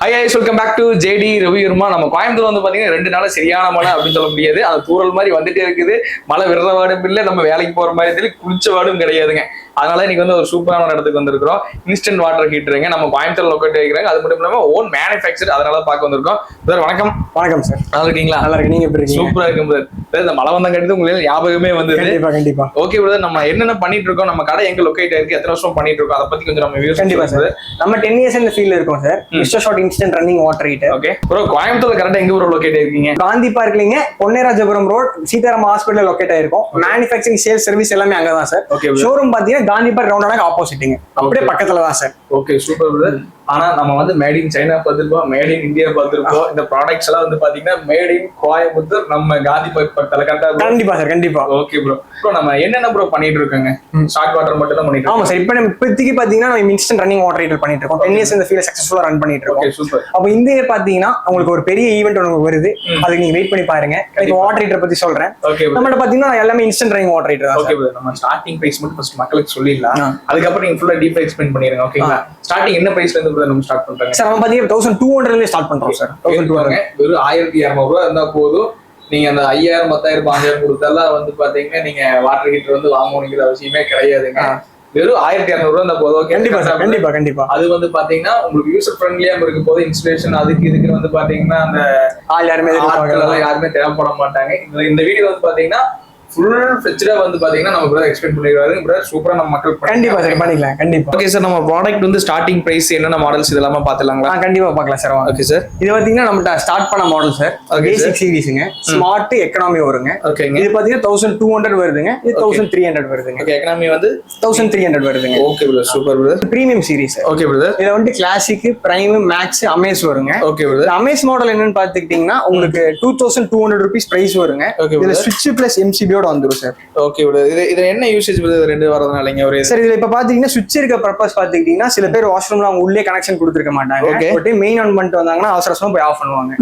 Hi welcome back to J D ரவியுர்மா நம்ம கோயம்புத்தூர் வந்து பாத்தீங்கன்னா ரெண்டு நாள் சரியான மழை அப்படின்னு சொல்ல முடியாது. அது தூரல் மாதிரி வந்துட்டே இருக்குது. மழை விடுற வாடும் இல்லை நம்ம வேலைக்கு போற மாதிரி தெரியல குளிச்ச வாடும் கிடையாதுங்க. அதனால இன்னைக்கு வந்து ஒரு சூப்பரான இடத்துக்கு வந்திருக்கிறோம். இன்ஸ்டன்ட் வாட்டர் ஹீட்டருங்க நம்ம கோயம்புத்தூர் லொக்கேட் வைக்கிறாங்க அது மட்டும் இல்லாம ஓன் மேனுஃபேக்சர் அதனால பார்க்க வந்திருக்கோம். சார் வணக்கம். வணக்கம் சார் நல்லா இருக்கீங்களா? நல்லா இருக்கு நீங்க எப்படி இருக்கீங்க? சூப்பரா இருக்கும் பிரதர் இந்த மழை வந்தா கண்டிப்பா உங்களுக்கு ஞாபகமே வந்தது. கண்டிப்பா கண்டிப்பா. ஓகே பிரதர் நம்ம என்னென்ன பண்ணிட்டு இருக்கோம்? நம்ம கடை எங்க லொக்கேட் இருக்கு எத்தனை வருஷம் பண்ணிட்டு இருக்கோம்? அதை பத்தி கொஞ்சம் நம்ம வியூஸ் கண்டிப்பா சார் நம்ம டென் இயர்ஸ் இந்த ஃபீல்ட்ல இருக்கோம் sir mister short instant running water heater okay bro கோயம்புத்தூர்ல கரெக்டா எங்க ப்ரோ லொக்கேட் இருக்கீங்க Gandhi பார்க்லீங்க Ponnaiyarajapuram road Sitaram hospital locate ஆயிருக்கும். மேனுஃபேக்சரிங் சேல்ஸ் சர்வீஸ் எல்லாமே அங்கதான் சார் bro. ஷோரூம் பாத்தீங்கன்னா காந்தி பார்க் ரவுண்டான ஆப்போசிட்டுங்க அப்படியே. பக்கத்துல தான் சார். ஓகே சூப்பர் பிரதர் ஆனா நம்ம வந்து மேட் இன் சைனா பார்த்திருப்போம் மேட் இன் இந்தியா பார்த்திருப்போம். இந்த ப்ராடக்ட்ஸ் எல்லாம் வந்து பாத்தீங்கன்னா மேட் இன் கோயம்புத்தூர் நம்ம காந்தி பக்கத்துல கரெக்டா கண்டிப்பா சார் கண்டிப்பா. ஓகே ப்ரோ ப்ரோ நம்ம என்னென்ன ப்ரோ பண்ணிட்டு இருக்கோங்க? ஷார்ட் வாட்டர் மட்டும் தான் பண்ணிட்டு ஆமா சார் இப்போ நம்ம இப்போதைக்கு பாத்தீங்கன்னா நம்ம இன்ஸ்டன்ட் ரன்னிங் வாட்டர் ஹீட்டர் பண்ணிட்டு இருக்கோம். டென் இயர்ஸ் இந்த ஃபீல்ட் சக்சஸ்ஃபுல்லா ரன் பண்ணிட்டு ஓகே இருக்கோம் சூப்பர் அப்போ இந்த இயர் பாத்தீங்கன்னா உங்களுக்கு ஒரு பெரிய ஈவெண்ட் ஒன்று வருது. அதுக்கு நீங்க வெயிட் பண்ணி பாருங்க. இப்போ வாட்டர் ஹீட்டர் பத்தி சொல்றேன். நம்மகிட்ட பாத்தீங்கன்னா எல்லாமே instant running water heater okay bro நம்ம ஸ்டார்டிங் பிரைஸ் மட்டும் ஃபர்ஸ்ட் மக்களுக்கு சொல்லிடலாம். அதுக்கப்புறம் நீங்க ஃபுல்லா டீப் எக்ஸ்பிளைன் பண்ணிருங்க ஓகேங்களா ஸ்டார்டிங் என்ன பிரைஸ்ல இருந்து நம்ம ஸ்டார்ட் பண்றாங்க. சார் நம்ம பாத்தீங்கன்னா தௌசண்ட் டூ ஹண்ட்ரட்ல ஸ்டார்ட் பண்றோம் சார். தௌசண்ட் டூ பாருங்க வெறும் ஆயிரத்தி இரநூறு ரூபா இருந்தா போதும். நீங்க அந்த ஐயாயிரம் பத்தாயிரம் பாஞ்சாயிரம் கொடுத்தாலாம் வந்து பாத்தீங்கன்னா நீங்க வாட்டர் ஹீட்டர் வந்து வாங்கணுங்கிற அவசியமே கிடையாதுங்க. வெறும் ஆயிரத்தி இரநூறு ரூபா இருந்தா போதும்? கண்டிப்பா சார். கண்டிப்பா கண்டிப்பா. அது வந்து பாத்தீங்கன்னா உங்களுக்கு யூசர் ஃப்ரெண்ட்லியா இருக்கும் போது இன்ஸ்டலேஷன் அதுக்கு இதுக்கு வந்து பாத்தீங்கன்னா அந்த யாருமே யாருமே தேவைப்பட மாட்டாங்க. இந்த- இந்த வீடியோ வந்து பாத்தீங்கன்னா ஃபுல் வந்து பாத்தீங்கன்னா நம்ம பிரதர் எக்ஸ்பிளைன் பண்ணிடுவாரு பிரதர் சூப்பரா நம்ம மக்கள் கண்டிப்பா சார் பண்ணிக்கலாம் கண்டிப்பா. ஓகே சார் நம்ம ப்ராடக்ட் வந்து ஸ்டார்டிங் பிரைஸ் என்னென்ன மாடல்ஸ் இதெல்லாமா பாத்துலாங்களா ஆ கண்டிப்பா பார்க்கலாம் சார் ஓகே சார் இது பாத்தீங்கன்னா நம்ம ஸ்டார்ட் பண்ண மாடல் சார் பேசிக் சீரிஸுங்க ஸ்மார்ட் எக்கனாமி வருங்க. ஓகேங்க இது பாத்தீங்கன்னா தௌசண்ட் டூ ஹண்ட்ரட் வருதுங்க. இது தௌசண்ட் த்ரீ ஹண்ட்ரட் வருதுங்க. ஓகே எக்கனாமி வந்து தௌசண்ட் த்ரீ ஹண்ட்ரட் வருதுங்க. Okay brother super brother premium series okay brother இதுல வந்து கிளாசிக் பிரைம் மேக்ஸ் அமேஸ் வருங்க. ஓகே பிரதர் அமேஸ் மாடல் என்னன்னு பாத்துக்கிட்டீங்கன்னா உங்களுக்கு two thousand two hundred rupees price வருங்க. Okay, இதுல. சுவிட்ச் பிளஸ் எம்சிபியோட வந்துரும் சார். ஓகே இது இது என்ன யூசேஜ் ரெண்டு வரதுனாலங்க ஒரு சார் இதுல இப்ப பாத்தீங்கன்னா சுவிட்ச் இருக்க பர்பஸ் பாத்துக்கிட்டீங்கன்னா சில பேர் வாஷ்ரூம்ல அவங்க உள்ளே கனெக்ஷன் கொடுத்துருக்க மாட்டாங்க. டைம் மெயின் ஆன் பண்ணிட்டு வந்தாங்கன்னா அவசர அவசரமா போய் ஆஃப் பண்ணுவாங்க.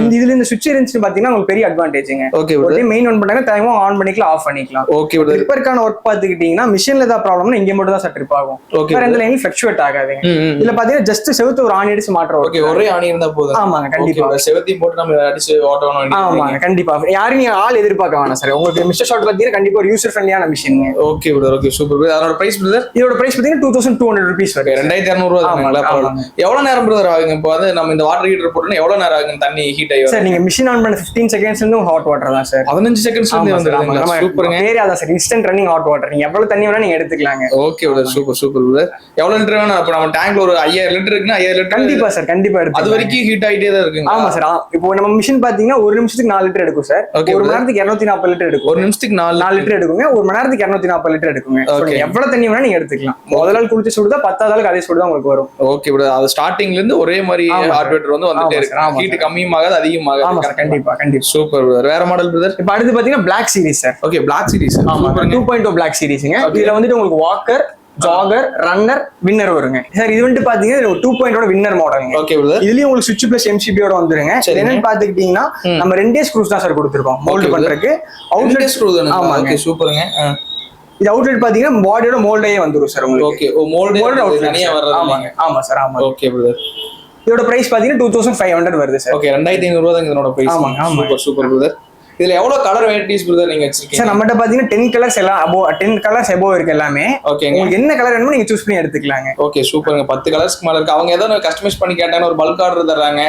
இந்த இதுல இந்த சுவிட்ச் இருந்துச்சு பாத்தீங்கன்னா உங்களுக்கு பெரிய அட்வான்டேஜ்ங்க ஓகே மெயின் ஆன் பண்ணாங்க டைமும் ஆன் பண்ணிக்கலாம் ஆஃப் பண்ணிக்கலாம். ஓகே ரிப்பேருக்கான ஒர்க் பாத்துக்கிட்டீங்கன்னா மிஷின்ல ஏதாவது ப்ராப்ளம்னா இங்க மட்டும் தான் சார் ட்ரிப் ஆகும். ஓகே வேற எந்த லைன்ல ஃபிளக்சுவேட் ஆகாதுங்க. இதுல பாத்தீங்கன்னா ஜஸ்ட் செவுத்து ஒரு ஆணி அடிச்சு மாற்ற ஓகே ஒரே ஆணி இருந்தா போதும். ஆமாங்க கண்டிப்பா. ஓகே செவத்தையும் போட்டு நம்ம அடிச்சு ஓட்டணும் ஆமாங்க கண்டிப்பா. யாரும் நீங்க ஆள் எதிர்பார்க்க வேணாம் சார் உங்களுக்கு மிஸ்டர் ஷாட் பாத்தீங்கன்னா கண்டிப்பா ஒரு user ஃப்ரெண்ட்லியான machine okay brother okay super brother அதோட பிரைஸ் பிரதர் இதோட பிரைஸ் பாத்தீங்கன்னா two thousand two hundred rupees வரும் ரெண்டாயிரத்தி இரநூறுவா ஆமாங்க. எவ்வளவு நேரம் பிரதர் ஆகுங்க? இப்போ வந்து நம்ம இந்த வாட்டர் ஹீட்டர் போட்டோம்னா எவ்வளவு நேரம் ஆகும் தண்ணி ஹீட் ஆகி சார் நீங்க மிஷின் ஆன் பண்ண 15 செகண்ட்ஸ்ல இருந்து ஹாட் வாட்டர் தான் சார் பதினஞ்சு செகண்ட்ஸ் வந்து வந்துருதுங்களா சூப்பருங்க பேரே அதான் sir instant running hot water நீங்க எவ்வளவு தண்ணி வேணா நீங்க எடுத்துக்கலாங்க. Okay brother super super brother எவ்வளவு லிட்டர் வேணும் அப்ப நம்ம டேங்க்ல ஒரு ஐயாயிரம் லிட்டர் இருக்குன்னா ஐயாயிரம் லிட்டர் கண்டிப்பா சார் கண்டிப்பா அது எடுத்து வரைக்கும் ஹீட் ஆயிட்டே தான் இருக்குங்க ஆமா சார் இப்போ நம்ம மிஷின் பாத்தீங்கன்னா ஒரு நிமிஷத்துக்கு நாலு லிட்டர் எடுக்கும் சார் ஒரு மணி. நேரத்துக்கு இருநூத்தி நாற்பது லிட்டர் எடுக்கும். ஒரு நிமிஷத்துக்கு நாலு நாலு லிட்டர் எடுக்குங்க. ஒரு மணி நேரத்துக்கு இருநூத்தி நாற்பது லிட்டர் எடுக்குங்க. எவ்வளவு தண்ணி வேணா நீங்க எடுத்துக்கலாம். முதல் நாள் குளிச்சு சுடுதா பத்தாவது நாளுக்கு அதே சுடுதான் உங்களுக்கு வரும். ஓகே பிரதர் அது ஸ்டார்டிங்ல இருந்து ஒரே மாதிரி ரேட் வந்து வந்துட்டே இருக்கு. Heat sir. கம்மியும் ஆகாது அதிகமாக கண்டிப்பா கண்டிப்பா. சூப்பர் பிரதர் வேற மாடல் பிரதர் இப்போ அடுத்து பாத்தீங்கன்னா black series sir okay black series ஆமா டூ பாயிண்ட் டூ பிளாக் சீரிஸ்ங்க. இதுல வந்துட்டு உங்களுக்கு வாக்கர் ஜாகர் ரன்னர் வின்னர் வருங்க. சார் இது வந்துட்டு பாத்தீங்கன்னா டூ பாயிண்டோட வின்னர் மாடலுங்க ஓகே இதுலயும் உங்களுக்கு சுவிட்ச் பிளஸ் எம்சிபியோட வந்துருங்க. என்னன்னு பாத்துக்கிட்டீங்கன்னா நம்ம ரெண்டே ஸ்க்ரூஸ் தான் சார் கொடுத்துருக்கோம். மோல்டு பண்றதுக்கு. அவுட்லெட் ஸ்க்ரூ ஆமாங்க. சூப்பருங்க இது அவுட்லெட் பாத்தீங்கன்னா பாடியோட மோல்டே வந்துரும் சார் உங்களுக்கு. ஓகே மோல்டு மோல்டு அவுட்லெட் தனியா வர்றது ஆமாங்க ஆமா சார் ஆமா. ஓகே பிரதர் இதோட பிரைஸ் பாத்தீங்கன்னா டூ தௌசண்ட் ஃபைவ் ஹண்ட்ரட் வருது சார் ஓகே ரெண்டாயிரத்தி ஐநூறு ரூபா தான் இதனோட பிரைஸ் ஆமாங்க. சூப்பர் சூப்பர் பிரதர் இதுல எவ்வளவு கலர் வெரைட்டிஸ் பிரதர் நீங்க வச்சிருக்கீங்க? சார் நம்மகிட்ட பாத்தீங்கன்னா டென் கலர்ஸ் எல்லாம் அபோ டென் கலர்ஸ் எபோ இருக்கு எல்லாமே. ஓகேங்க உங்களுக்கு என்ன கலர் வேணுமோ நீங்க சூஸ் பண்ணி எடுத்துக்கலாங்க. ஓகே சூப்பருங்க பத்து கலர்ஸ்க்கு மேல இருக்கு. அவங்க ஏதோ கஸ்டமைஸ் பண்ணி கேட்டாங்க ஒரு பல்க் ஆர்டர் தர்றாங்க.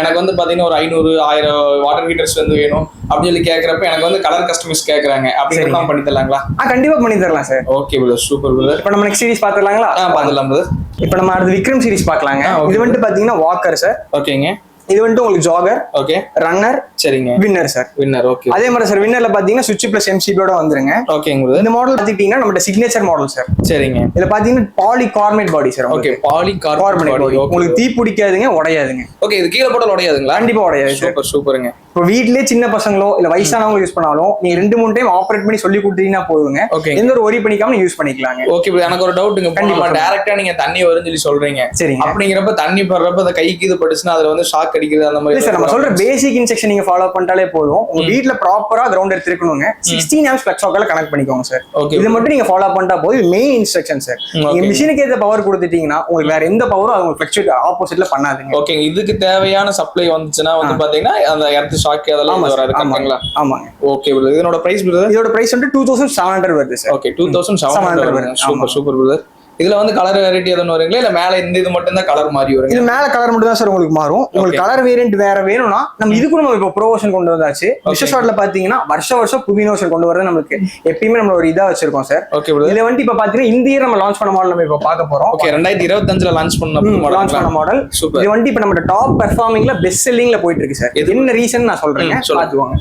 எனக்கு வந்து பாத்தீங்கன்னா ஒரு ஐநூறு ஆயிரம் வாட்டர் ஹீட்டர்ஸ் வந்து வேணும் அப்படின்னு சொல்லி கேக்குறப்ப எனக்கு வந்து கலர் கஸ்டமைஸ் கேக்குறாங்க. அப்படிங்கிறத பண்ணி தரலாங்களா? ஆ கண்டிப்பா பண்ணி தரலாம் sir. Okay brother super brother இப்போ நம்ம நெக்ஸ்ட் சீரிஸ் பாத்துக்கலாங்களா ஆ பாத்துலாம் பிரதர் இப்போ நம்ம அடுத்து விக்ரம் சீரிஸ் பார்க்கலாங்க. இது வந்துட்டு பாத்தீங்கன்னா வாக்கர் சார் ஓகேங்க இது வந்துட்டு உங்களுக்கு ஜாகர் ஓகே ரன்னர் சரிங்க. வின்னர் சார் வின்னர் ஓகே அதே மாதிரி சார் வின்னர்ல பாத்தீங்கன்னா சுவிட்ச் பிளஸ் எம்சிபியோட வந்துருங்க. ஓகேங்க பிரதர் இந்த மாடல் பாத்துக்கிட்டீங்கன்னா நம்ம சிக்னேச்சர் மாடல் சார் சரிங்க. இதுல பாத்தீங்கன்னா poly கார்மேட் body sir okay poly carbonate carbon body உங்களுக்கு தீ பிடிக்காதுங்க உடையாதுங்க. ஓகே இது கீழே போட உடையாதுங்களா? கண்டிப்பா உடையாது சூப்பர் சூப்பருங்க. இப்போ வீட்லயே சின்ன பசங்களோ இல்ல வயசானவங்க யூஸ் பண்ணாலும் நீங்க ரெண்டு மூணு டைம் ஆப்ரேட் பண்ணி சொல்லி கொடுத்தீங்கன்னா போதுங்க. ஓகே எந்த ஒரு ஒரி பண்ணிக்காம யூஸ் பண்ணிக்கலாங்க. ஓகே. எனக்கு ஒரு டவுட்டுங்க கண்டிப்பா. டேரக்டா நீங்க தண்ணி வரும்னு சொல்லி சொல்றீங்க. சரிங்க. அப்படிங்கிறப்ப தண்ணி படுறப்ப அந்த கைக்கு இது பட்டுச்சுன்னா அதுல வந்து ஷாக் அடிக்கிறது அந்த மாதிரி சார் நம்ம சொல்ற பேசிக் இன்ஸ்ட்ரக்ஷன் நீங்க ஃபாலோ பண்ணிட்டாலே போதும். உங்க வீட்ல ப்ராப்பரா கிரவுண்ட் எடுத்துருக்கணுங்க. சிக்ஸ்டீன் ஆம்ஸ் பிளக்ஸ் ஆக்கல கனெக்ட் பண்ணிக்கோங்க சார் ஓகே இது மட்டும் நீங்க ஃபாலோ பண்ணிட்டா போதும். இது மெயின் இன்ஸ்ட்ரக்ஷன் சார் நீங்க மிஷினுக்கு ஏத்த பவர் கொடுத்துட்டீங்கன்னா உங்களுக்கு வேற எந்த பவரும் அது உங்களுக்கு ஆப்போசிட்ல பண்ணாதுங்க. ஓகே இதுக்கு தேவையான சப்ளை வந்துச்சுன்னா வந்து பாத்தீங்கன்னா அந்த எர்த் ஷாக் அதெல்லாம் வராது கரெக்ட்டுங்களா ஆமாங்க ஓகே இதனோட பிரைஸ் இதோட பிரைஸ் வந்து டூ தௌசண்ட் செவன் ஹண்ட்ரட் வருது sir okay two thousand seven 700 hundred. Super super brother இதுல வந்து கலர் வெரைட்டி எதுவும் வருங்களா? இல்ல மேல இந்த இது மட்டும் தான் கலர் மாறி வருங்க இது மேல கலர் மட்டும் தான் சார் உங்களுக்கு மாறும். உங்களுக்கு கலர் வேரியன்ட் வேற வேணும்னா நம்ம இதுக்கு நம்ம இப்போ ப்ரோஷன் கொண்டு வந்தாச்சு. விஷ ஷாட்ல பாத்தீங்கன்னா வருஷ வருஷம் புது இனோஷன் கொண்டு வரது நமக்கு எப்பயுமே நம்ம ஒரு இதா வச்சிருக்கோம் சார் ஓகே இதுல வந்துட்டு இப்ப பாத்தீங்கன்னா இந்த year நம்ம லான்ச் பண்ண மாடல் நம்ம இப்ப பார்க்க போறோம். ஓகே ரெண்டாயிரத்தி இருபத்தஞ்சுல லான்ச் பண்ண லான்ச் பண்ண மாடல் சூப்பர் இது வந்துட்டு இப்ப நம்ம டாப் பெர்ஃபார்மிங்ல பெஸ்ட் செல்லிங்ல போயிட்டு இருக்கு சார்? என்ன ரீசன் நான் சொல்லுங்க. பாத்துக்கோங்க.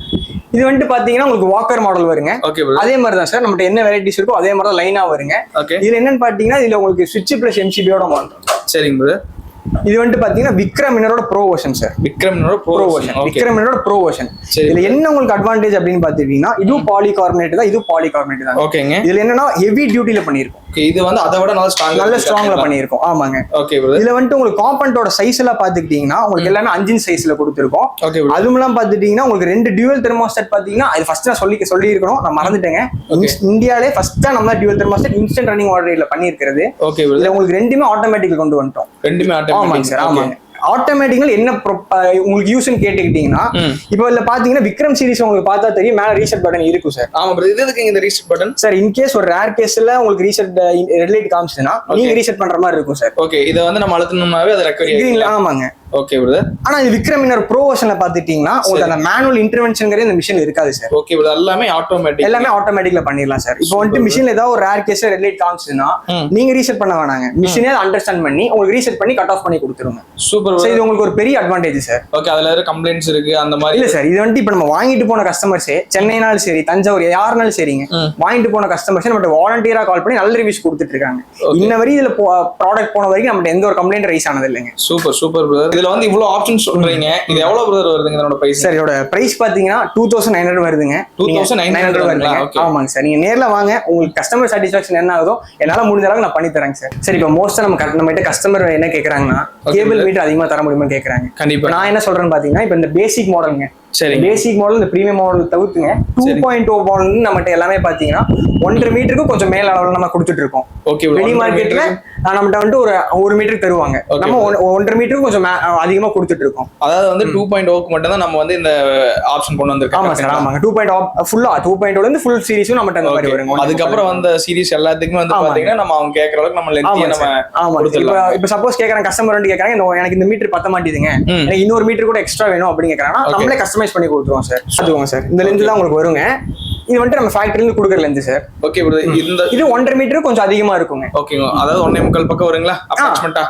இது வந்துட்டு பாத்தீங்கன்னா உங்களுக்கு வாக்கர் மாடல் வருங்க. அதே மாதிரி தான் சார் நம்மகிட்ட என்ன வெரைட்டிஸ் இருக்கோ அதே மாதிரி தான் லைனா வருங்க இதுல என்னன்னு பாத்தீங்கன்னா இதுல உங்களுக்கு சுவிட்ச் பிளஸ் எம்சிபியோட மாட்டோம் சரிங்க பிரதர் இது வந்துட்டு பாத்தீங்கன்னா விக்ரம் மினரோட ப்ரோ வெர்ஷன் சார் விக்ரம்னோட ப்ரோ ஓகே விக்ரம் ப்ரோ சரி. இதுல என்ன உங்களுக்கு அட்வான்டேஜ் அப்படின்னு பாத்துட்டீங்கன்னா இதுவும் பாலிகார்பனேட் தான் இதுவும் பாலிகார்பனேட் தான் ஓகேங்க. இதுல என்னன்னா ஹெவி டியூட்டில பண்ணிருக்கோம் இது வந்து அதை விட நல்லா ஸ்ட்ராங் நல்ல ஸ்ட்ராங்ல பண்ணியிருக்கோம். ஆமாங்க. ஓகே இதுல வந்துட்டு உங்களுக்கு காம்பனண்டோட சைஸ் எல்லாம் பாத்துக்கிட்டீங்கன்னா உங்களுக்கு எல்லாமே அஞ்சு சைஸ்ல கொடுத்துருக்கோம். அதுவும் எல்லாம் பாத்துட்டீங்கன்னா உங்களுக்கு ரெண்டு டியூவல் தெர்மோஸ்டாட் பாத்தீங்கன்னா அது ஃபர்ஸ்ட் நான் சொல்லி சொல்லி இருக்கணும் நான் மறந்துட்டேங்க. இந்தியாலே ஃபர்ஸ்ட் நம்ம டியூவல் தெர்மோஸ்டாட் இன்ஸ்டன்ட் ரன்னிங் ஆர்டர்ல பண்ணியிருக்கிறது. ஓகே இதுல உங்களுக்கு ரெண்டுமே ஆட்டோமேட்டிக் கொண்டு வந்துட்டோம். ரெண்டுமே ஆமாங்க சார் ஆமாங்க. ஆட்டோமேட்டிக்கல் என்ன உங்களுக்கு யூஸ்னு கேட்டுக்கிட்டீங்கன்னா. இப்போ இதுல பாத்தீங்கன்னா விக்ரம் சீரிஸ் உங்களுக்கு பார்த்தா தெரியும் மேல ரீசெட் பட்டன் இருக்கும் சார் ஆமா இது எதுக்கு இந்த reset button sir in case ஒரு ரேர் கேஸ்ல உங்களுக்கு ரீசெட் ரெட் லைட் காமிச்சதுன்னா நீங்க ரீசெட் பண்ற மாதிரி இருக்கும் சார் ஓகே இதை வந்து நம்ம அழுத்தணும்னாவே அது ரெக்கவரி ஆமாங்க. ஓகே பிரதர் ஆனா இது விக்ரம் இன்னர் ப்ரோ வெர்ஷன்ல பாத்துட்டீங்கன்னா உங்களுக்கு அந்த மேனுவல் இன்டர்வென்ஷன்ங்கிறது இந்த மிஷின் இருக்காது சார் ஓகே பிரதர் எல்லாமே ஆட்டோமேட்டிக் எல்லாமே ஆட்டோமேட்டிக்ல பண்ணிடலாம் சார் இப்போ வந்துட்டு மிஷின்ல ஏதாவது ஒரு ரேர் கேஸ் ரெட் லைட் காமிச்சதுன்னா ம். நீங்க ரீசெட் பண்ண வேணாங்க. மிஷினே அண்டர்ஸ்டாண்ட் பண்ணி உங்களுக்கு ரீசெட் பண்ணி கட் ஆஃப் பண்ணி கொடுத்துருங்க. சூப்பர் சார் இது உங்களுக்கு ஒரு பெரிய அட்வான்டேஜ் சார் ஓகே அதுல இருக்க கம்ப்ளைண்ட்ஸ் இருக்கு அந்த மாதிரி. இல்ல சார் இது வந்துட்டு இப்ப நம்ம வாங்கிட்டு போன கஸ்டமர்ஸே சென்னைனாலும் சரி தஞ்சாவூர் யாருனாலும் சரிங்க. வாங்கிட்டு போன கஸ்டமர்ஸே நம்ம வாலண்டியரா கால் பண்ணி நல்ல ரிவ்யூஸ் கொடுத்துட்டு இருக்காங்க. இன்ன வரையும் இதுல ப்ராடக்ட் போன வரைக்கும் நம்ம எந்த ஒரு கம்ப்ளைண்ட் ரைஸ் ஆனது இல்லைங்க சூப்பர் சூப்பர் பிரதர் இதுல வந்து இவ்வளவு ஆப்ஷன் சொல்றீங்க. இது எவ்வளவு பிரதர் வருதுங்க இதனோட பிரைஸ் சார் இதோட பிரைஸ் பாத்தீங்கன்னா டூ தௌசண்ட் நைன் ஹண்ட்ரட் வருதுங்க. 2900 வருதுங்க. Okay. ஆமாங்க சார் நீங்க நேர்ல வாங்க. உங்களுக்கு கஸ்டமர் சாட்டிஸ்பாக்சன் என்ன ஆகுதோ என்னால முடிஞ்ச அளவுக்கு நான் பண்ணி தரேங்க சார் சரி இப்போ மோஸ்டா நம்ம நம்ம கிட்ட கஸ்டமர் என்ன கேக்குறாங்கன்னா கேபிள். மீட்டர் அதிகமா தர முடியுமான்னு கேக்குறாங்க. கண்டிப்பா. நான் என்ன சொல்றேன்னு பாத்தீங்கன்னா இப்போ இந்த பேசிக் மாடலுங்க சரிங்க. பேசிக் மாடல் இந்த பிரீமியம் மாடல் தவிர்த்துங்க. டூ சரி. பாயிண்ட் ஓ மாடல் நம்மகிட்ட எல்லாமே பாத்தீங்கன்னா ஒன்றரை மீட்டருக்கு கொஞ்சம் மேல அளவில் நம்ம கொடுத்துட்டு இருக்கோம். ஓகே வெளி மார்க்கெட்ல நம்மகிட்ட வந்துட்டு ஒரு ஒரு மீட்டருக்கு தருவாங்க. நம்ம ஒன்- ஒன்றரை மீட்டருக்கு கொஞ்சம் அதிகமா கொடுத்துட்டு இருக்கோம். அதாவது வந்து டூ பாயிண்ட் ஓக்கு மட்டும் தான் நம்ம வந்து இந்த ஆப்ஷன் கொண்டு வந்திருக்கோம். ஆமா சார் ஆமாங்க. டூ பாயிண்ட் ஃபுல்லா டூ பாயிண்ட் இருந்து ஃபுல் சீரிஸும் நம்மகிட்ட அந்த மாதிரி வருங்க. அதுக்கப்புறம் வந்த சீரிஸ் எல்லாத்துக்குமே வந்து. பாத்தீங்கன்னா நம்ம அவங்க கேக்குற அளவுக்கு நம்ம லென்த்தியா நம்ம சார் ஆமா இப்போ சப்போஸ் கேக்குறாங்க கஸ்டமர் வந்து கேக்குறாங்க இந்த எனக்கு இந்த மீட்டர் பத்த மாட்டேதுங்க. எனக்கு இன்னொரு மீட்டர் கூட எக்ஸ்ட்ரா வேணும் அப்படின்னு Okay. நம்மளே கஸ்டமைஸ் பண்ணி கொடுத்துருவோம் சார். அதுவோங்க சார். இந்த லென்த் தான் உங்களுக்கு வருங்க. இது வந்துட்டு நம்ம ஃபேக்டரில இருந்து கொடுக்குற லென்த் சார். ஓகே பிரதர் இந்த இது ஒன்றரை மீட்டர் கொஞ்சம் அதிகமா இருக்குங்க. ஓகேங்க அதாவது ஒன்னே முக்கால் பக்கம் வருங்களா? அப்ராக்சிமேட்டா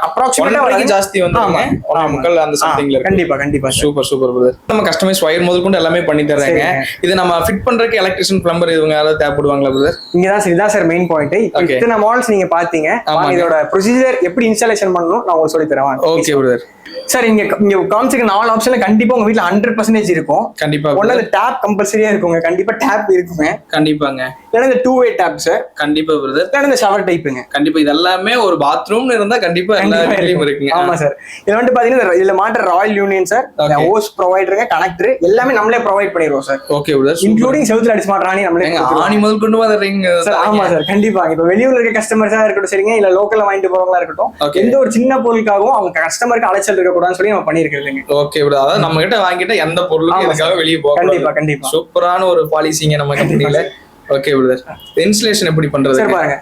ஒன்றரைக்கு வருங்க. ஜாஸ்தி வந்து ஆமா, ஒன்னே ஆமா. முக்கால் அந்த சம்திங்ல கண்டிப்பா கண்டிப்பா சூப்பர் சூப்பர் பிரதர் நம்ம கஸ்டமைஸ் ஒயர் முதல் கொண்டு எல்லாமே பண்ணி தர்றாங்க. இது நம்ம ஃபிட் பண்றதுக்கு எலக்ட்ரிஷியன் பிளம்பர் இவங்க யாராவது தேவைப்படுவாங்களா பிரதர் இங்க தான் சார் இதான் சார் மெயின் பாயிண்ட். இத்தனை மாடல்ஸ் நீங்க பாத்தீங்க. இதோட ப்ரொசீஜர் எப்படி இன்ஸ்டாலேஷன் பண்ணணும் நான் உங்களுக்கு சொல்லி தரேன். ஓகே பிரதர் சார் இங்க இங்க காமிச்சிருக்க நாலு ஆப்ஷன்ல கண்டிப்பா உங்க வீட்ல ஹண்ட்ரட் பர்சன்டேஜ் இருக்கும். கண்டிப்பா ஒன்னு. அந்த டேப் கம்பல்சரியா இருக்குங்க. கண்டிப்பா டேப் இருக்குங்க. கண்டிப்பாங்க. இல்லைன்னா இந்த டூ வே டேப் சார் கண்டிப்பா பிரதர் இல்லைன்னா இந்த ஷவர் டைப்புங்க கண்டிப்பா இது எல்லாமே ஒரு பாத்ரூம்னு இருந்தா கண்டிப்பா எல்லா வீட்லயும். இருக்குங்க. ஆமா சார் இதுல வந்து பாத்தீங்கன்னா இதுல மாற்ற ராயல் யூனியன் சார். ஹோஸ் ப்ரொவைடருங்க கனெக்டர் எல்லாமே நம்மளே ப்ரொவைட் பண்ணிடுவோம் சார் ஓகே பிரதர் இன்க்ளூடிங் செவுத்துல அடிச்சு மாட்டானே நம்மளே. ஆணி முதல் கொண்டு வந்துடுறீங்க சார் ஆமா சார் கண்டிப்பா. இப்ப வெளியூர்ல இருக்க கஸ்டமர்ஸா இருக்கட்டும் சரிங்க இல்ல லோக்கல்ல வாங்கிட்டு போறவங்களா இருக்கட்டும். எந்த ஒரு சின்ன பொருளுக்காகவும் அவங்க கஸ்டமருக்கு அலைச்சல் இருக்க கூடாதுன்னு சொல்லி நம்ம பண்ணிருக்கிறதுங்க ஓகே பிரதர் அதாவது நம்ம கிட்ட வாங்கிட்ட எந்த பொருளுக்கும் ஆமா இதுக்காக வெளியே போக கண்டிப்பா கண்டிப்பா. சூப்பரான ஒரு பாலிசிங்க நம்ம கம்பெனில ஓகே பிரதர் இன்ஸ்டலேஷன் எப்படி பண்றது சார் பாருங்க.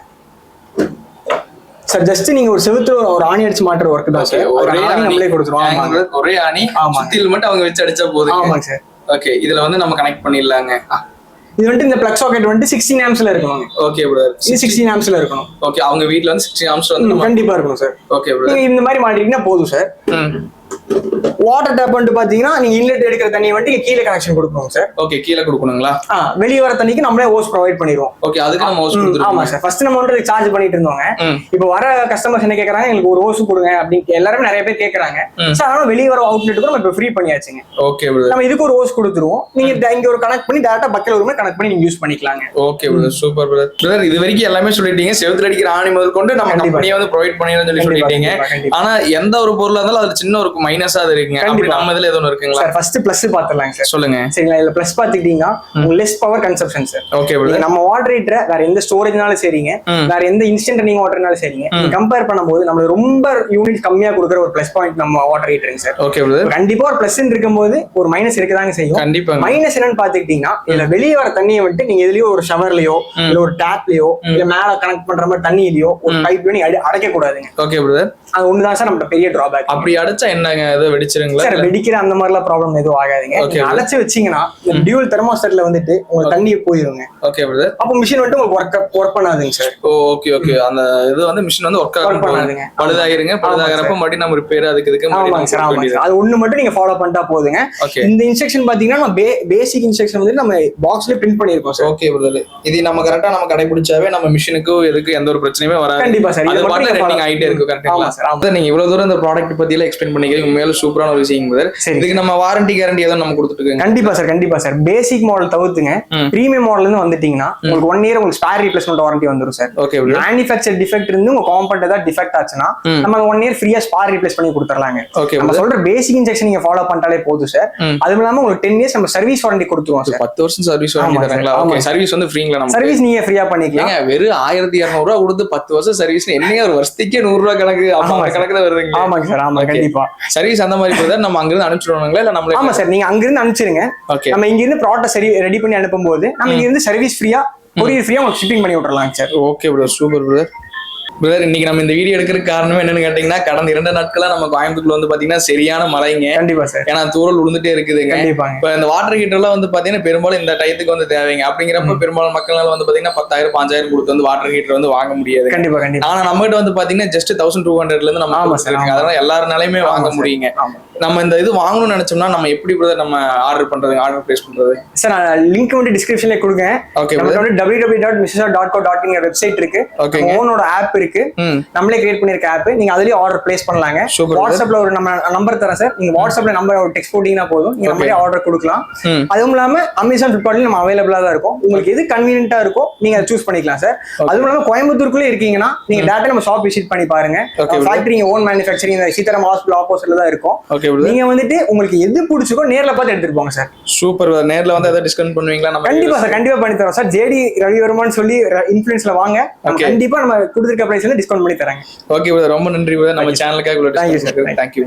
சார் ஜஸ்ட் நீங்க ஒரு செவுத்துல ஒரு ஆணி அடிச்சு மாட்டுற ஒர்க் தான் சார் ஒரே ஆணி. நம்மளே கொடுத்துருவோம். ஒரே ஆணி. சுத்தியில் மட்டும் அவங்க வச்சு அடிச்சா போதும் ஆமாங்க சார் ஓகே இதுல வந்து நம்ம கனெக்ட் பண்ணிடலாங்க. இது வந்துட்டு இந்த பிளக் சாக்கெட் வந்துட்டு சிக்ஸ்டீன் ஆம்ஸ்ல இருக்கணும். ஓகே பிரதர் இது சிக்ஸ்டீன் ஆம்ஸ்ல இருக்கணும். ஓகே அவங்க வீட்ல வந்து சிக்ஸ்டி ஆம்ஸ் வந்து கண்டிப்பா இருக்கணும் சார் ஓகே நீங்க இந்த மாதிரி மாட்டிட்டீங்கன்னா போதும் சார் வாட்டர் டேப் வந்துட்டு பாத்தீங்கன்னா நீங்க இன்லெட் எடுக்கிற தண்ணி வந்துட்டு கீழே கனெக்ஷன் கொடுக்கணும் சார் ஓகே கீழே கொடுக்கணுங்களா? வெளியே வர தண்ணிக்கு நம்மளே ஹோஸ் ப்ரொவைட் பண்ணிடுவோம். ஓகே அதுக்கு நம்ம ஹோஸ் ஆமா சார் ஃபர்ஸ்ட் நம்ம வந்து சார்ஜ் பண்ணிட்டு இருந்தோங்க. இப்போ வர கஸ்டமர்ஸ் என்ன கேக்குறாங்க எங்களுக்கு ஒரு ஹோஸ் கொடுங்க அப்படின்னு எல்லாருமே நிறைய பேர் கேக்குறாங்க. சார் அதனால வெளியே வர அவுட்லெட்டுக்கு நம்ம இப்போ ஃப்ரீ பண்ணியாச்சுங்க. ஓகே நம்ம இதுக்கு ஒரு ஹோஸ் கொடுத்துருவோம். நீங்க இங்க ஒரு கனெக்ட் பண்ணி டேரக்டா பக்கெட் ஒரு கனெக்ட் பண்ணி நீங்க யூஸ் பண்ணிக்கலாங்க. Okay brother super brother brother இது வரைக்கும் எல்லாமே சொல்லிட்டீங்க. செவுத்துல அடிக்கிற ஆணி முதல் கொண்டு நம்ம. கம்பெனியை வந்து ப்ரொவைட் பண்ணிடுறோம் சொல்லி சொல்லிட்டீங்க. ஆனா எந்த ஒரு பொருளா இருந்தாலும் அதுல சின்ன ஒரு மைனஸா அது இருக்குங்க அப்படி கண்டிப்பா. நம்ம இதுல எதுவும் இருக்குங்களா? சார் ஃபர்ஸ்ட் பிளஸ் பாத்துடலாங்க சார். சொல்லுங்க. சரிங்களா? இதுல பிளஸ் பாத்துக்கிட்டீங்கன்னா less power consumption sir. Okay நம்ம வாட்டர் ஹீட்டரை வேற எந்த ஸ்டோரேஜ்னாலும் சரிங்க. வேற எந்த இன்ஸ்டன்ட் நீங்க வாட்டர்னாலும் சரிங்க. கம்பேர் பண்ணும்போது நம்மளுக்கு ரொம்ப யூனிட் கம்மியா கொடுக்குற ஒரு பிளஸ் பாயிண்ட் நம்ம வாட்டர் ஹீட்டருங்க சார். ஓகே கண்டிப்பா ஒரு பிளஸ் இருக்கும்போது ஒரு மைனஸ் இருக்கதாங்க செய்யும். கண்டிப்பாங்க. மைனஸ் என்னன்னு பாத்துக்கிட்டீங்கன்னா இதுல வெளியே வர தண்ணியை வந்துட்டு நீங்க எதுலயோ ஒரு ஷவர்லயோ இல்ல ஒரு டேப்லயோ இல்ல மேல கனெக்ட் பண்ற மாதிரி தண்ணியிலயோ ஒரு பைப்லயோ நீங்க அடை- அடைக்க கூடாதுங்க ஓகே பிரதர் அது ஒண்ணுதான் சார் நம்ம பெரிய டிராபேக் அப்படி அடிச்சா என்னங்க? ஏதோ வெடிச்சிருங்களா சார் வெடிக்கிற அந்த மாதிரிலாம் ப்ராப்ளம் எதுவும் ஆகாதுங்க. அடைச்சு வச்சீங்கன்னா டியூல் தெர்மோஸ்டர்ல வந்துட்டு உங்களுக்கு தண்ணி போயிருங்க. ஓகே பிரதர் அப்போ மிஷின் வந்துட்டு உங்களுக்கு ஒர்க் ஒர்க் பண்ணாதுங்க சார். ஓகே ஓகே அந்த இது வந்து மிஷின் வந்து ஒர்க் ஆகும் பண்ணாதுங்க. பழுதாயிருங்க பழுதாகிறப்ப மறுபடியும் நம்ம ரிப்பேர் அதுக்கு இதுக்கு ஆமாங்க சார் ஆமாங்க சார். அது ஒண்ணு மட்டும் நீங்க ஃபாலோ பண்ணிட்டா போதுங்க. இந்த இன்ஸ்ட்ரக்ஷன் பாத்தீங்கன்னா நம்ம பேசிக் இன்ஸ்ட்ரக்ஷன் வந்து நம்ம பாக்ஸ்ல பிரிண்ட் பண்ணிருக்கோம் சார். ஓகே பிரதர் இது நம்ம கரெக்டா நம்ம கடைபிடிச்சாவே நம்ம மிஷினுக்கு எதுக்கு எந்த ஒரு பிரச்சனையுமே வராது. கண்டிப்பா சார். இது மட்டும் ஆயிட்டே இருக்கு ஆமா கரெக்ட்டுங்களா சார் நீங்க இவ்வளவு தூரம் இந்த ப்ராடக்ட் பத்தி எல்லாம் எக்ஸ்பிளைன் பண்ணிக்கிறீங்க உண்மையில சூப்பரான ஒரு விஷயம் இதுக்கு நம்ம வாரண்டி கேரண்டி எதுவும் நம்ம கொடுத்துட்டு கண்டிப்பா சார் கண்டிப்பா சார். பேசிக் மாடல் தவிர்த்துங்க. பிரீமியம் மாடல்ல இருந்து வந்துட்டீங்கன்னா உங்களுக்கு ஒன் இயர் உங்களுக்கு ஸ்பேர் ரீப்ளேஸ்மெண்ட் வாரண்டி வந்துரும் சார். ஓகே மேனுஃபேக்சர் டிஃபெக்ட் இருந்து உங்க காம்பவுண்ட் ஏதாவது டிஃபெக்ட் ஆச்சுன்னா. நம்ம ஒன் இயர் ஃப்ரீயா ஸ்பார் ரீப்ளேஸ் பண்ணி கொடுத்துறலாங்க ஓகே நம்ம சொல்ற பேசிக் இன்ஜெக்ஷன் நீங்க ஃபாலோ பண்ணிட்டாலே போதும் சார். அதுவும் இல்லாம உங்களுக்கு டென் இயர்ஸ் நம்ம சர்வீஸ் வாரண்டி கொடுத்துருவோம் சார். பத்து வருஷம் சர்வீஸ் சார், தராங்களா? Okay sir. சர்வீஸ் வந்து ஃப்ரீங்களா நம்ம சர்வீஸ் நீங்க ஃப்ரீயா பண்ணிக்கலாம். வெறும் ஆயிரத்தி இருநூறு ரூபா கொடுத்து பத்து வருஷம் சர்வீஸ் என்னைய ஒரு வருஷத்துக்கே நூறு ரூபா கணக்கு ஆமா சார். கணக்குல வருதுங்க. ஆமாங்க சார் ஆமா. கண்டிப்பா. சர்வீஸ் அந்த மாதிரி பிரதர் நம்ம அங்கிருந்து அனுப்பிச்சிடுவாங்களா இல்ல நம்மளே ஆமா சார் நீங்க அங்கிருந்து அனுப்பிச்சிருங்க. ஓகே நம்ம இங்க இருந்து ப்ராடக்ட் சரி ரெடி பண்ணி அனுப்பும்போது நம்ம இங்க இருந்து சர்வீஸ் ஃப்ரீயா கொரியர் ஃப்ரீயா உங்களுக்கு ஷிப்பிங் பண்ணி விட்டுறலாங்க sir. Okay brother super brother brother இன்னைக்கு நம்ம இந்த வீடியோ எடுக்கிறதுக்கு காரணம் என்னன்னு கேட்டீங்கன்னா கடந்த இரண்டு நாட்களா நம்ம கோயம்புத்தூர்ல வந்து பாத்தீங்கன்னா சரியான மழைங்க. கண்டிப்பா சார் ஏன்னா தூரல் விழுந்துட்டே இருக்குதுங்க. இப்ப இந்த வாட்டர் ஹீட்டர்லாம் வந்து பாத்தீங்கன்னா பெரும்பாலும் இந்த டயத்துக்கு வந்து தேவைங்க. அப்படிங்கிறப்ப பெரும்பாலும் மக்களால வந்து பாத்தீங்கன்னா பத்தாயிரம் பாஞ்சாயிரம் கொடுத்து வந்து வாட்டர் ஹீட்டர் வந்து வாங்க முடியாது. கண்டிப்பா கண்டிப்பா. ஆனா நம்ம கிட்ட வந்து பாத்தீங்கன்னா ஜஸ்ட் தௌசண்ட் டூ ஹண்ட்ரட்ல இருந்து நம்ம. அதனால எல்லாருனாலையுமே வாங்க. முடியுங்க. நம்ம இந்த இது வாங்கணும்னு நினைச்சோம்னா நம்ம எப்படி பிரதர் நம்ம ஆர்டர் பண்றது ஆர்டர் பிளேஸ் பண்றது? சார் லிங்க் வந்து டிஸ்கிரிப்ஷன்ல கொடுங்க okay W W dot Mrs dot co dot website இருக்கு. ஓகேங்க ஓனோட ஆப் இருக்கு. ம். நம்மளே கிரியேட் பண்ணிருக்க ஆப் நீங்க அதுலயே ஆர்டர் பிளேஸ் பண்ணலாங்க. வாட்ஸ்அப்ல ஒரு நம்ம நம்பர் தரேன் சார் நீங்க வாட்ஸ்அப்ல நம்பர் ஒரு டெக்ஸ்ட் போட்டீங்கன்னா போதும். நீங்க. நம்மளே ஆர்டர் கொடுக்கலாம். அதுவும் இல்லாம அமேசான் ஃபிளிப்கார்ட்லயும் நம்ம அவைலபிளா தான் இருக்கும். உங்களுக்கு எது கன்வீனியன்ட்டா இருக்கோ நீங்க அதை சூஸ் பண்ணிக்கலாம் சார் அதுவும் இல்லாம கோயம்புத்தூருக்குள்ளே இருக்கீங்கன்னா நீங்க டேரக்டா நம்ம ஷாப் விசிட் பண்ணி பாருங்க. Factory own manufacturing Sitaram hospital ஆப்போசிட்ல தான் இருக்கும். நீங்க வந்துட்டு உங்களுக்கு எது பிடிச்சிக்கோ நேர்ல பார்த்து எடுத்துட்டு போங்க சார் சூப்பர் நேர்ல வந்து ஏதாவது டிஸ்கவுண்ட் பண்ணுவீங்களா? நம்ம கண்டிப்பா சார் கண்டிப்பா பண்ணி தரோம் சார் ஜேடி ரவிவர்மான்னு சொல்லி இன்ஃபுளுன்ஸ்ல வாங்க. கண்டிப்பா நம்ம கொடுத்துருக்க பிரைஸ்ல டிஸ்கவுண்ட் பண்ணி தராங்க. ஓகே ரொம்ப நன்றி நம்ம சேனலுக்காக Thank you, sir. Thank you